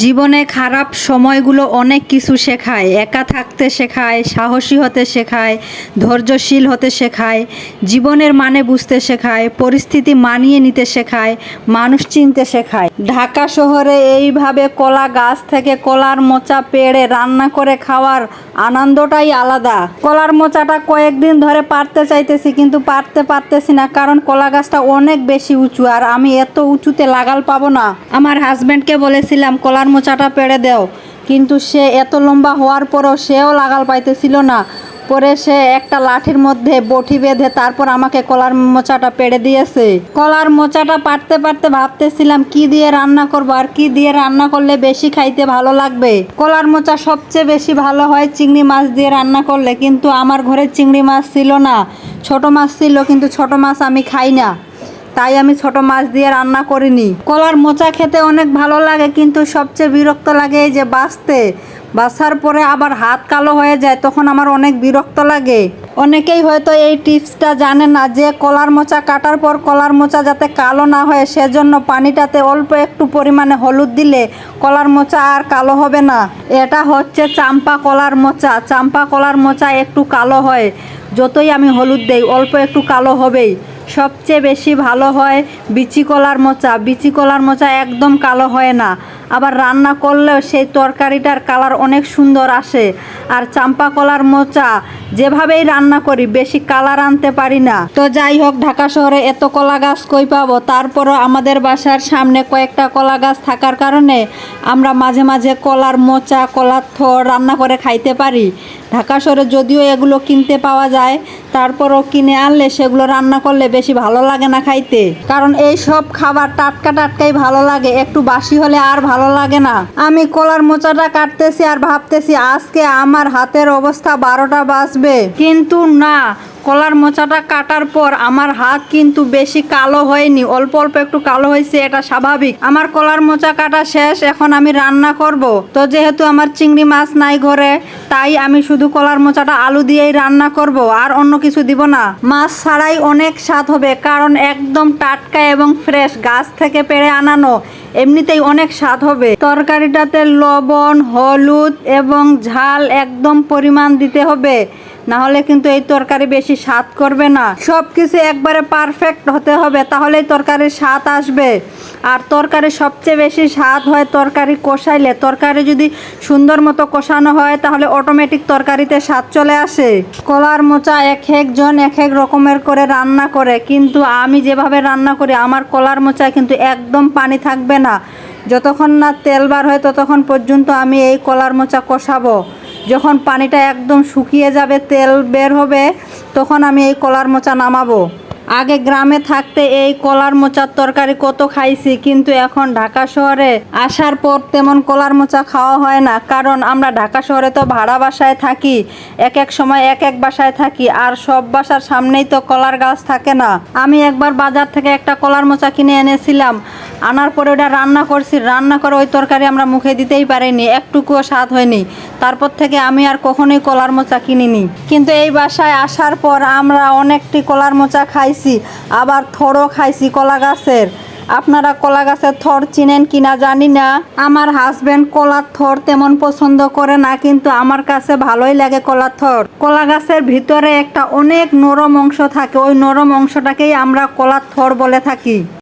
জীবনে খারাপ সময়গুলো অনেক কিছু শেখায়। একা থাকতে শেখায়, সাহসী হতে শেখায়, ধৈর্যশীল হতে শেখায়, জীবনের মানে বুঝতে শেখায়, পরিস্থিতি মানিয়ে নিতে শেখায়, মানুষ চিনতে শেখায়। ঢাকা শহরে এইভাবে কলা গাছ থেকে কলার মোচা পেড়ে রান্না করে খাওয়ার আনন্দটাই আলাদা। কলার মোচাটা কয়েকদিন ধরে পারতে চাইতেছি কিন্তু পারতে পারতেছি না কারণ কলা গাছটা অনেক বেশি উঁচু আর আমি এত উঁচুতে লাগাল পাবো না। আমার হাজব্যান্ডকে বলেছিলাম কলার মোচাটা পেড়ে দেও। কিন্তু সে এত লম্বা হওয়ার পরও সেও লাগাল পাইতেছিল না। পরে সে একটা লাঠির মধ্যে বটি বেঁধে তারপর আমাকে কলার মোচাটা পেড়ে দিয়েছে। কলার মোচাটা পারতে পারতে ভাবতেছিলাম, কি দিয়ে রান্না করব আর কি দিয়ে রান্না করলে বেশি খাইতে ভালো লাগবে? কলার মোচা সবচেয়ে বেশি ভালো হয় চিংড়ি মাছ দিয়ে রান্না করলে, কিন্তু আমার ঘরে চিংড়ি মাছ ছিল না। ছোট মাছ ছিল, কিন্তু ছোট মাছ আমি খাই না। তাই আমি ছোট মাছ দিয়ে রান্না করিনি। কলার মোচা খেতে অনেক ভালো লাগে, কিন্তু সবচেয়ে বিরক্ত লাগে এই যে বাঁচতে। বাছার পরে আবার হাত কালো হয়ে যায়, তখন আমার অনেক বিরক্ত লাগে। অনেকেই হয়তো এই টিপসটা জানে না যে কলার মোচা কাটার পর কলার মোচা যাতে কালো না হয়, সেজন্য পানিটাতে অল্প একটু পরিমাণে হলুদ দিলে কলার মোচা আর কালো হবে না। এটা হচ্ছে চাম্পা কলার মোচা। চাম্পা কলার মোচা একটু কালো হয়, যতই আমি হলুদ দেই, অল্প একটু কালো হবেই। সবচেয়ে বেশি ভালো হয় বিচি কলার মোচা। বিচি কলার মোচা একদম কালো হয় না। আবার রান্না করলেও সেই তরকারিটার কালার অনেক সুন্দর আসে। আর চাম্পা কলার মোচা, যেভাবেই রান্না করি, বেশি কালার আনতে পারি না। তো যাই হোক, ঢাকা শহরে এত কলা গাছ কই পাবো? তারপরও আমাদের বাসার সামনে কয়েকটা কলা গাছ থাকার কারণে আমরা মাঝে মাঝে কলার মোচা, কলার থর রান্না করে খাইতে পারি। ঢাকা শহরে যদিও এগুলো কিনতে পাওয়া যায়, তারপরও কিনে আনলে সেগুলো রান্না করলে বেশি ভালো লাগে না খাইতে। কারণ এই সব খাবার টাটকা টাটকাই ভালো লাগে, একটু বাসি হলে আর ভালো লাগে না। আমি কলার মোচাটা কাটতেছি আর ভাবতেছি আজকে আমার হাতের অবস্থা বারোটা বাজবে। কিন্তু না কলার মোচাটা কাটার পর আমার হাত কিন্তু বেশি কালো হয়নি। অল্প অল্প একটু কালো হয়েছে এটা স্বাভাবিক। আমার কলার মোচা কাটা শেষ এখন আমি রান্না করব। তো যেহেতু আমার চিংড়ি মাছ নাই ঘরে তাই আমি শুধু কলার মোচাটা আলু দিয়েই রান্না করব আর অন্য কিছু দিব না। মাছ ছাড়াই অনেক স্বাদ হবে কারণ একদম টাটকা এবং ফ্রেশ গাছ থেকে পেড়ে আনানো। এমনিতেই অনেক স্বাদ হবে। তরকারিটাতে লবণ হলুদ এবং ঝাল একদম পরিমাণ দিতে হবে। না হলে কিন্তু এই তরকারি বেশি স্বাদ করবে না। সব কিছু একবারে পারফেক্ট হতে হবে, তাহলেই তরকারির স্বাদ আসবে। আর তরকারি সবচেয়ে বেশি স্বাদ হয় তরকারি কষাইলে। তরকারি যদি সুন্দর মতো কষানো হয়, তাহলে অটোমেটিক তরকারিতে স্বাদ চলে আসে। কলার মোচা এক একজন এক এক রকমের করে রান্না করে, কিন্তু আমি যেভাবে রান্না করি, আমার কলার মোচায় কিন্তু একদম পানি থাকবে না। যতক্ষণ না তেল বার হয়, ততক্ষণ পর্যন্ত আমি এই কলার মোচা কষাবো। যখন পানিটা একদম শুকিয়ে যাবে তেল বের হবে তখন আমি এই কলার মোচা নামাবো। আগে গ্রামে থাকতে এই কলার মোচার তরকারি কত খাইছি, কিন্তু এখন ঢাকা শহরে আসার পর তেমন কলার মোচা খাওয়া হয় না। কারণ আমরা ঢাকা শহরে তো ভাড়া বাসায় থাকি, এক এক সময় এক এক বাসায় থাকি, আর সব বাসার সামনেই তো কলার গাছ থাকে না। আমি একবার বাজার থেকে একটা কলার মোচা কিনে এনেছিলাম, আনার পরে ওটা রান্না করছি, রান্না করে ওই তরকারি আমরা মুখে দিতেই পারিনি, একটুকুও স্বাদ হয়নি। তারপর থেকে আমি আর কখনোই কলার মোচা কিনিনি। কিন্তু এই বাসায় আসার পর আমরা অনেকটি কলার মোচা খাইছি। আবার থরও খাইছি কলা গাছের। আপনারা কলা গাছের থর চিনেন কিনা জানি না। আমার হাজব্যান্ড কলার থর তেমন পছন্দ করে না, কিন্তু আমার কাছে ভালোই লাগে কলার থর। কলা গাছের ভিতরে একটা অনেক নরম অংশ থাকে, ওই নরম অংশটাকেই আমরা কলার থর বলে থাকি।